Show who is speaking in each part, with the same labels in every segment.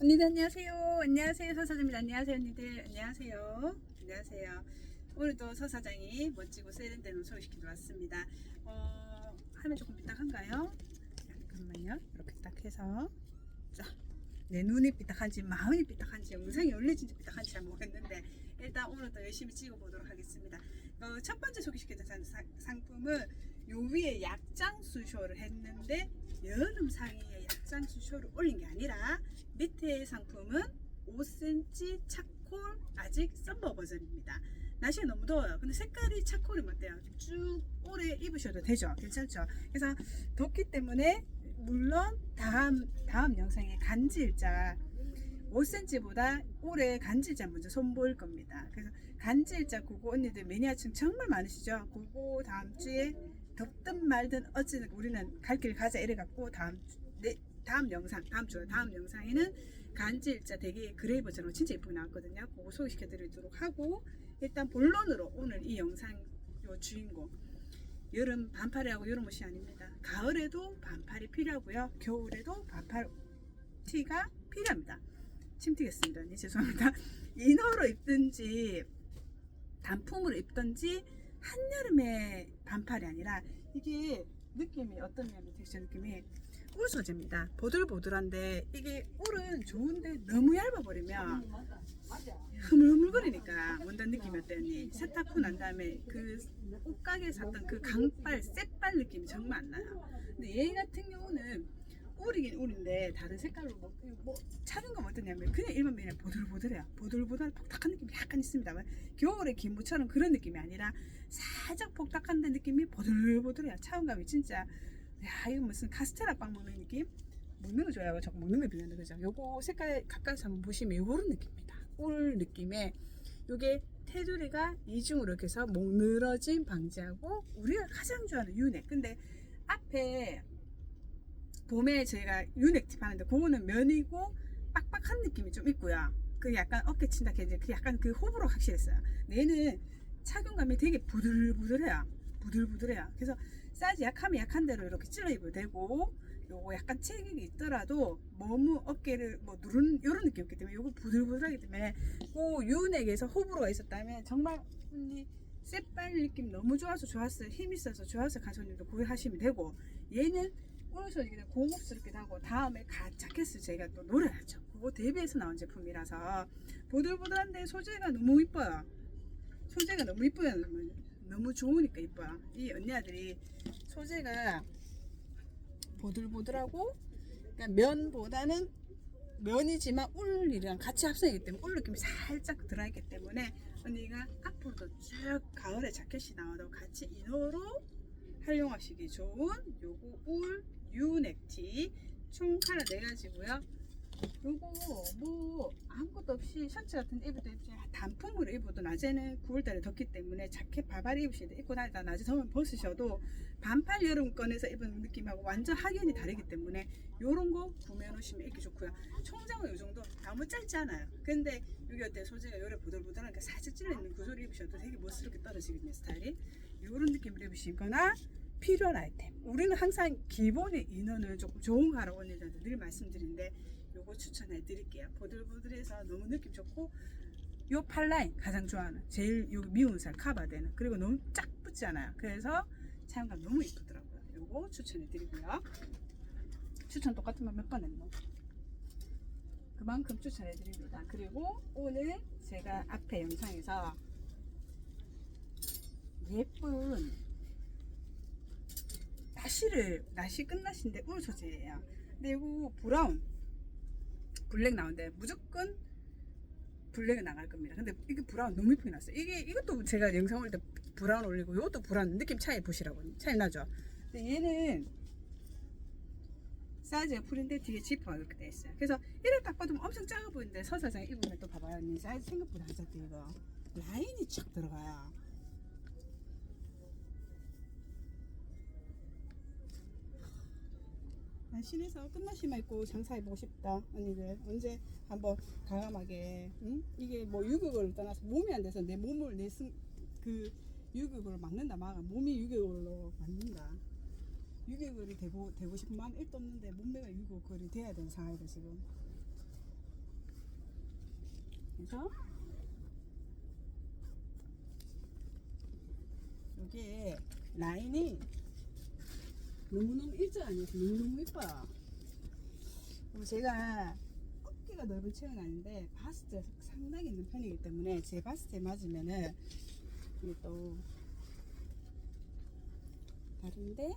Speaker 1: 언니들 안녕하세요. 안녕하세요. 서 사장님 안녕하세요. 언니들 안녕하세요. 안녕하세요. 오늘도 서 사장이 멋지고 세련된 옷 소개시키러 왔습니다. 어, 하면 조금 삐딱한가요? 잠깐만요. 이렇게 딱 해서 자, 내 눈이 삐딱한지 마음이 삐딱한지 영상이 올려진지 삐딱한지 잘 모르겠는데 일단 오늘도 열심히 찍어보도록 하겠습니다. 어, 첫 번째 상- 상품은 요 위에 약장수 쇼를 했는데 여름 상의에 약장수 쇼를 올린 게 아니라 밑에 상품은 5cm 차콜 아직 썸머 버전입니다. 날씨가 너무 더워요. 근데 색깔이 차콜이 어때요? 쭉 오래 입으셔도 되죠. 괜찮죠? 그래서 덥기 때문에 물론 다음 다음 영상에 간지일자 5cm보다 올해 간지일자 먼저 선보일 겁니다. 그래서 간지일자 그거 언니들 매니아층 정말 많으시죠? 그거 다음 주에 덥든 말든 어찌든 우리는 갈 길 가자 이래갖고 다음 주- 네, 다음 영상 다음 주 다음 영상에는 간지일자 되게 그레이 버전으로 진짜 예쁘게 나왔거든요. 그거 소개시켜 드리도록 하고 일단 본론으로 오늘 이 영상 요 주인공 여름 반팔이하고 여름 옷이 아닙니다. 가을에도 반팔이 필요하고요. 겨울에도 반팔 티가 필요합니다. 침 튀겠습니다. 네, 죄송합니다. 이너로 입든지 단품으로 입든지 한여름에 반팔이 아니라 이게 느낌이 어떠냐면 텍스처 느낌이 울 소재입니다. 보들보들한데 이게 울은 좋은데 너무 얇아버리면 흐물흐물거리니까 원단 느낌이 어때요? 세탁 후 난 다음에 그 옷가게에 샀던 그 강발, 쌔발 느낌이 정말 안 나요. 근데 얘 같은 경우는 울이긴 울인데 다른 색깔로 뭐, 뭐 차는 건 어떠냐면 그냥 일반 면이 보들보들해요. 보들보들 폭탁한 느낌이 약간 있습니다만 겨울에 김무처럼 그런 느낌이 아니라 살짝 폭탁한 데 느낌이 보들보들해요. 차원감이 진짜 야 이거 무슨 카스테라 빵 먹는 느낌? 먹는 거 좋아하고 자꾸 먹는 거 비교하는 거죠. 요거 색깔 가까이서 한번 보시면 요런 느낌입니다. 울 느낌에 요게 테두리가 이중으로 이렇게 해서 목 늘어짐 방지하고 우리가 가장 좋아하는 유넥. 근데 앞에 봄에 저희가 유넥 팁 하는데 그거는 면이고 빡빡한 느낌이 좀 있고요. 그 약간 어깨 친다 이제 그 약간 그 호불호 확실했어요. 얘는 착용감이 되게 부들부들해요. 부들부들해요. 그래서 사이즈 약하면 약한 대로 이렇게 찔러 입어도 되고 요거 약간 체격이 있더라도 너무 어깨를 뭐 누른 이런 느낌이기 때문에 요거 부들부들하기 때문에 그 유넥에서 호불호가 있었다면 정말 언니 쌔빨 느낌 너무 좋아서 좋았어요. 힘 있어서 좋아서 가수님도 구매하시면 되고 얘는 오늘서 이게 고급스럽기도 하고 다음에 가 자켓을 제가 또 노려야죠. 그거 대비해서 나온 제품이라서 보들보들한데 소재가 너무 이뻐요. 소재가 너무 이뻐요. 너무, 좋으니까 이뻐요. 이 언니 아들이 소재가 보들보들하고 그러니까 면보다는 면이지만 울이랑 같이 합성이기 때문에 울 느낌이 살짝 들어있기 때문에 언니가 앞으로도 쭉 가을에 자켓이 나와도 같이 이너로 활용하시기 좋은 요거 울 유넥티 총 하나 네 가지고요. 요거 뭐 아무것도 없이 셔츠 같은 데 입어도 입지 단품으로 입어도 낮에는 9월달에 덥기 때문에 자켓 바바리 입으시도 입고 다니다 낮에 더우면 벗으셔도 반팔 여름 꺼내서 입은 느낌하고 완전 확연히 다르기 때문에 요런 거 구매해 놓으시면 입기 좋고요. 총장은 요 정도 너무 짧지 않아요. 근데 여기 어때 소재가 요래 보들보들하니까 살짝 찔러 있는 구조를 입으셔도 되게 멋스럽게 떨어지거든요 스타일이. 요런 느낌을 입으시거나 필요한 아이템. 우리는 항상 기본의 인원을 조금 좋은 거 하라고 언니들한테 늘 말씀드리는데 요거 추천해 드릴게요. 보들보들해서 너무 느낌 좋고 요 팔라인 가장 좋아하는 제일 요 미운 살 커버되는 그리고 너무 쫙 붙지 않아요. 그래서 사용감 너무 이쁘더라고요. 요거 추천해 드리고요. 추천 똑같으면 몇번 했노? 그만큼 추천해 드립니다. 그리고 오늘 제가 앞에 영상에서 예쁜 나시를 나시 끝나신데 울 소재예요. 이거 브라운 블랙 나오는데 무조건 블랙이 나갈 겁니다. 근데 이게 브라운 너무 이쁘게 났어요. 이게 이것도 제가 영상 올릴 때 브라운 올리고 이것도 브라운 느낌 차이 보시라고 차이 나죠. 근데 얘는 사이즈가 풀인데 뒤에 지퍼가 이렇게 돼 있어요. 그래서 이를 딱 봐도 엄청 작아 보이는데 서사장 입으면 또 봐봐요. 언니 사이즈 생각보다 안 작대 이거 라인이 쫙 들어가요. 날씬해서 끝나시만 입고 장사해보고 싶다 언니들. 언제 한번 과감하게 응? 이게 뭐 유격을 떠나서 몸이 안 돼서 내 몸을 내그 유격을 막는다 막아. 몸이 유격으로 막는다. 유격을이 되고 되고 싶으면 일도 없는데 몸매가 유격을이 돼야 되는 상황이다 지금. 그래서 이게 라인이 너무너무 일자 아니어서 너무너무 예뻐요. 그리고 제가 어깨가 넓은 체형은 아닌데 바스트가 상당히 있는 편이기 때문에 제 바스트에 맞으면은 이게 또 다른데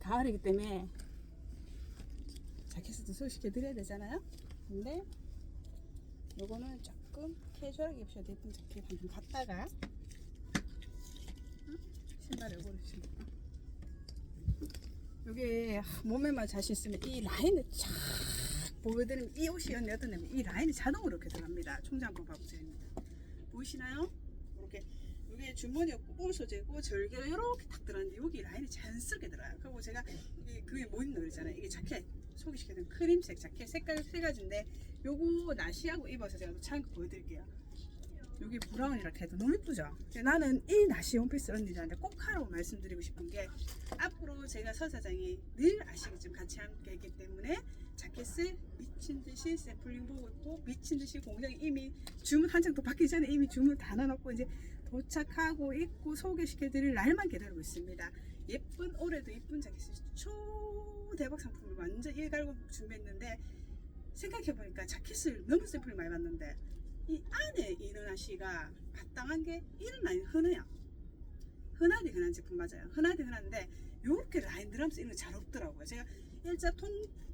Speaker 1: 가을이기 때문에 자켓도 소개시켜 드려야 되잖아요. 근데 요거는 조금 캐주얼하게 입으셔도 예쁜 자켓 한번 갔다가 응? 하, 몸에만 자신 있으면 이 라인을 쫙 보여드리면 이 옷이 언니 어떤 냐면 이 라인이 자동으로 이렇게 들어갑니다. 총장 한번 봐보세요. 보이시나요? 이렇게 이게 주머니였고 울 소재고 절개가 이렇게 딱 들어갔는데 여기 라인이 자연스럽게 들어요. 그리고 제가 이게 그게 뭐 입는 노래잖아요. 이게 자켓 소개시켜드린 크림색 자켓 색깔 세 가지인데 요거 나시하고 입어서 제가 차인 거 보여드릴게요. 여기 브라운이라 해도 너무 예쁘죠? 나는 이 나시 원피스 언니들한테 꼭 하라고 말씀드리고 싶은 게 앞으로 제가 서 사장이 늘 아시겠지만 같이 함께 했기 때문에 자켓을 미친 듯이 샘플링 보고 있고 미친 듯이 공장에 이미 주문 한장 더 받기 전에 이미 주문 다 넣어놓고 이제 도착하고 입고 소개시켜드릴 날만 기다리고 있습니다. 예쁜 올해도 예쁜 자켓을 초 대박 상품을 완전 일갈고 준비했는데 생각해보니까 자켓을 너무 샘플을 많이 봤는데 이 안에 이르나 씨가 마땅한 게 이런 라인 흔해요. 흔하디 흔한 제품 맞아요. 흔하디 흔한데 요렇게 라인 들어가면서 이런 거 잘 없더라고요. 제가 일자 통,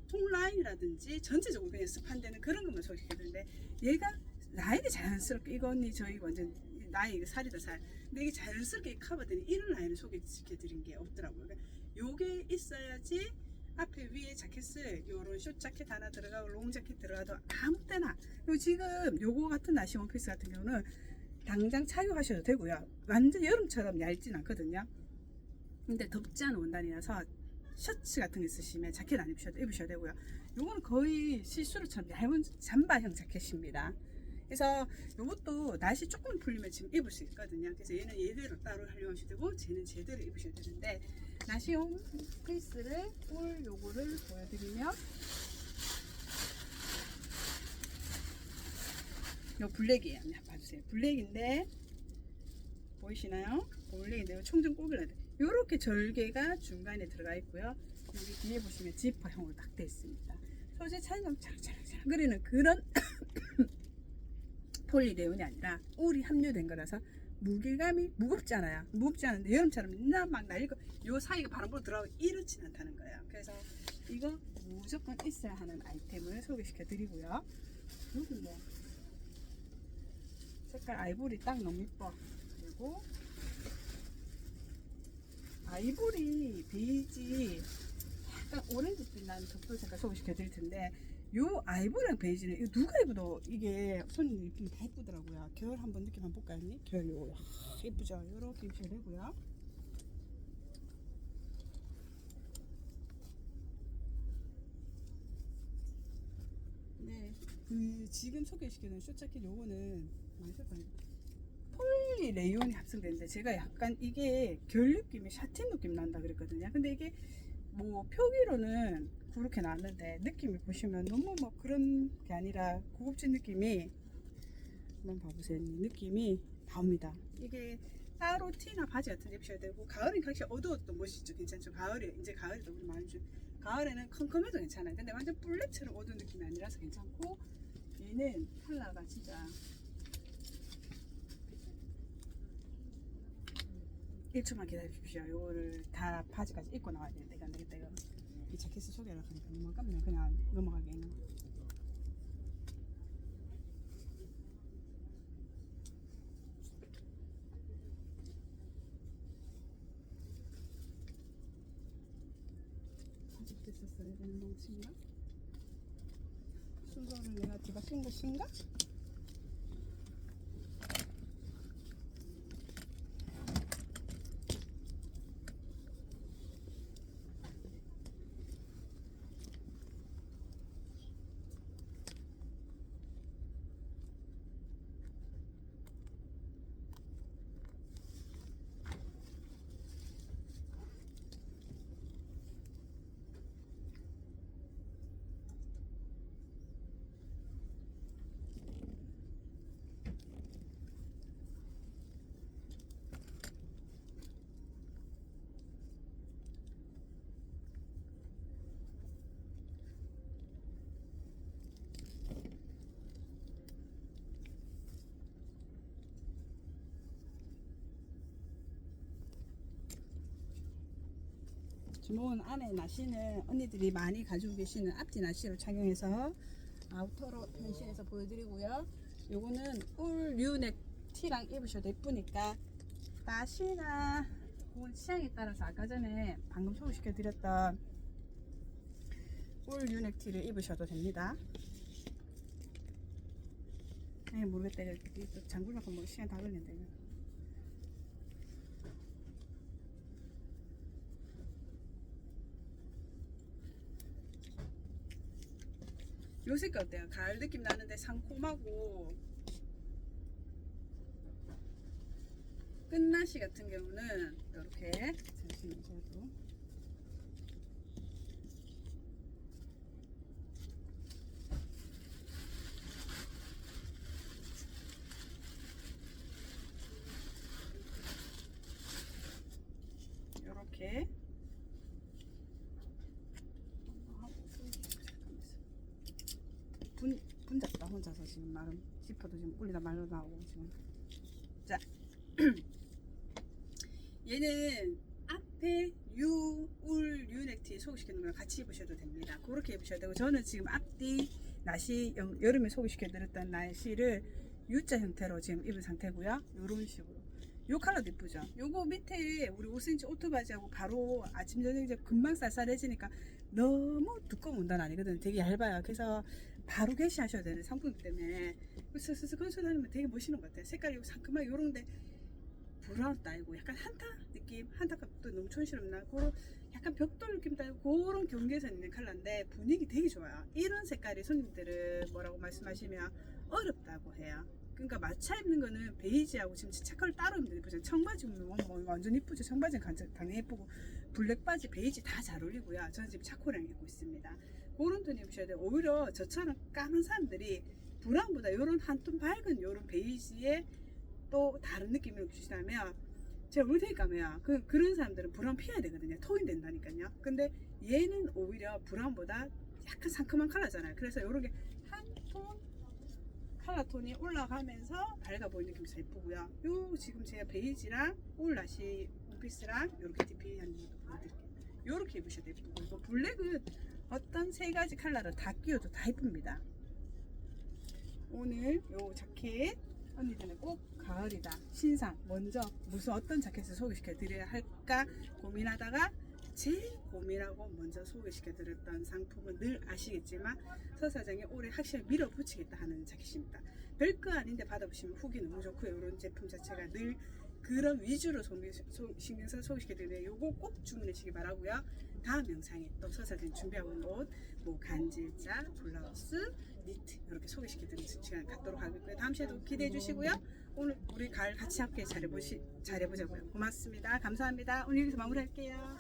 Speaker 1: 통 라인이라든지 전체적으로 그냥 습한데는 그런 것만 소개해드리는데 얘가 라인이 자연스럽게 이거 언니 저희 완전 나이 이거 살이다 살. 근데 이게 자연스럽게 커버되는 이런 라인을 소개시켜드린 게 없더라고요. 그러니까 요게 있어야지 앞에 위에 자켓을 요런 숏 자켓 하나 들어가고 롱 자켓 들어가도 아무 때나 그리고 지금 요거 같은 나시 원피스 같은 경우는 당장 착용하셔도 되고요. 완전 여름처럼 얇진 않거든요. 근데 덥지 않은 원단이라서 셔츠 같은 거 있으시면 자켓 안 입으셔도 입으셔도 되고요. 요거는 거의 시스루처럼 얇은 잠바형 자켓입니다. 그래서 요것도 날씨 조금 풀리면 지금 입을 수 있거든요. 그래서 얘는 얘대로 따로 활용하셔도 되고 쟤는 제대로 입으셔도 되는데 나시용 페이스를 올 요거를 보여드리면 요 블랙이에요. 한번 봐주세요. 블랙인데 보이시나요? 블랙인데 요 총좀 꼬길러야 돼. 요렇게 절개가 중간에 들어가 있고요. 여기 뒤에 보시면 지퍼형으로 딱 되어 있습니다. 소재 차이점 차락차락차락 그리는 그런 폴리레온이 아니라 울이 함유된 거라서 무게감이 무겁지 않아요. 무겁지 않은데 여름처럼 나막 날리고 요 사이가 바람으로 들어가고 이렇진 않다는 거예요. 그래서 이거 무조건 있어야 하는 아이템을 소개시켜 드리고요. 여기 뭐 색깔 아이보리 딱 너무 이뻐. 그리고 아이보리 베이지 약간 오렌지빛 나는 벽돌 색깔 소개시켜 드릴 텐데 요 아이보리랑 베이지는 이거 누가 입어도 이게 손님 입히면 다 이쁘더라고요. 겨울 한번 느낌 한번 볼까요, 언니? 겨울 요거 하, 이쁘죠? 요렇게 입으셔도 되고요. 네, 그 지금 소개시켜드린 쇼자켓 요거는 많이 썼거든요. 폴리 레이온이 합성되는데 제가 약간 이게 결 느낌이 샤틴 느낌 난다 그랬거든요. 근데 이게 뭐 표기로는 그렇게 나왔는데 느낌이 보시면 너무 뭐 그런 게 아니라 고급진 느낌이 한번 봐보세요. 느낌이 나옵니다. 이게 따로 티나 바지 같은 데 입으셔야 되고 가을은 확실히 어두워도 멋있죠. 괜찮죠. 가을에 이제 가을에도 우리 많이 주 가을에는 컴컴해도 괜찮아요. 근데 완전 뿔렛처럼 어두운 느낌이 아니라서 괜찮고 얘는 컬러가 진짜 1초만 기다려 주십시오. 요거를 다 바지까지 입고 나와야 되는데 안 되겠다 이거. 이 자켓을 소개하려고 하니까 너무 아깝네. 그냥 넘어가기에는. 바지도 있었어야 되는 놈인가? 순서를 내가 뒤바뀐 것인가? 주먹은 안에 나시는 언니들이 많이 가지고 계시는 앞뒤 나시를 착용해서 아우터로 변신해서 보여드리고요. 요거는 울 뉴넥 티랑 입으셔도 예쁘니까 나시나 그건 취향에 따라서 아까 전에 방금 소개시켜 드렸던 울 뉴넥 티를 입으셔도 됩니다. 네, 모르겠다. 이렇게 또 장굴만큼 뭐 시간 다 걸린다. 요 색깔 어때요? 가을 느낌 나는데 상콤하고 끝나시 같은 경우는 이렇게 잠시만요 저도 이렇게 분, 분잡다 혼자서 지금 나름 지퍼도 지금 꿀리다 말로 나오고 지금. 자. 얘는 앞에 유, 울, 유넥티 소개시키는 거랑 같이 입으셔도 됩니다. 그렇게 입으셔도 되고 저는 지금 앞뒤 나시 여- 여름에 소개시켜드렸던 나시를 U자 형태로 지금 입은 상태고요. 이런 식으로. 요 컬러도 이쁘죠? 요거 밑에 우리 5cm 오토바지하고 바로 아침 저녁 이제 금방 쌀쌀해지니까 너무 두꺼운 원단 아니거든요. 되게 얇아요. 그래서 바로 게시하셔야 되는 상품이기 때문에 스스스 건소 다니면 되게 멋있는 것 같아요. 색깔이 상큼하게 요런데 브라운도 아니고 약간 한타 느낌 한타값도 너무 촌스럽나 그런 약간 벽돌 느낌도 아니고 그런 경계선 있는 컬러인데 분위기 되게 좋아요. 이런 색깔이 손님들은 뭐라고 말씀하시면 어렵다고 해요. 그러니까 마차 입는 거는 베이지하고 지금 차컬 따로 입는 예쁘죠. 청바지 입는 건뭐 완전 이쁘죠. 청바지는 간- 당연히 예쁘고 블랙 바지 베이지 다 잘 어울리고요. 저는 지금 차코랑 입고 있습니다. 그런 톤 입으셔야 돼요. 오히려 저처럼 까만 사람들이 브라운보다 이런 한 톤 밝은 이런 베이지에 또 다른 느낌을 주시다면 제가 올 테니까요. 그, 그런 사람들은 브라운 피해야 되거든요. 토인 된다니까요. 근데 얘는 오히려 브라운보다 약간 상큼한 컬러잖아요. 그래서 이런 게 한 톤 컬러 톤이 올라가면서 밝아 보이는 느낌이 잘 예쁘고요. 요 지금 제가 베이지랑 올라시 원피스랑 이렇게 DP 것도 보여드릴게요. 요렇게 입으셔도 예쁘고 이거 블랙은 어떤 세 가지 컬러를 다 끼워도 다 예쁩니다. 오늘 요 자켓 언니들은 꼭 가을이다 신상 먼저 무슨 어떤 자켓을 소개시켜 드려야 할까 고민하다가 제일 고민하고 먼저 소개시켜 드렸던 상품은 늘 아시겠지만 서 사장이 올해 확실히 밀어붙이겠다 하는 자켓입니다. 별거 아닌데 받아보시면 후기 너무 좋고요. 이런 제품 자체가 늘 그런 위주로 신경써 소개시켜 드리는데 요거 꼭 주문하시기 바라고요. 다음 영상에 또 서사장이 준비하고 옷, 뭐 간질자, 블라우스, 니트 이렇게 소개시켜 드리는 시간 갖도록 하겠고요. 다음 시에도 기대해 주시고요. 오늘 우리 가을 같이 함께 잘해보시, 잘해보자고요. 고맙습니다. 감사합니다. 오늘 여기서 마무리할게요.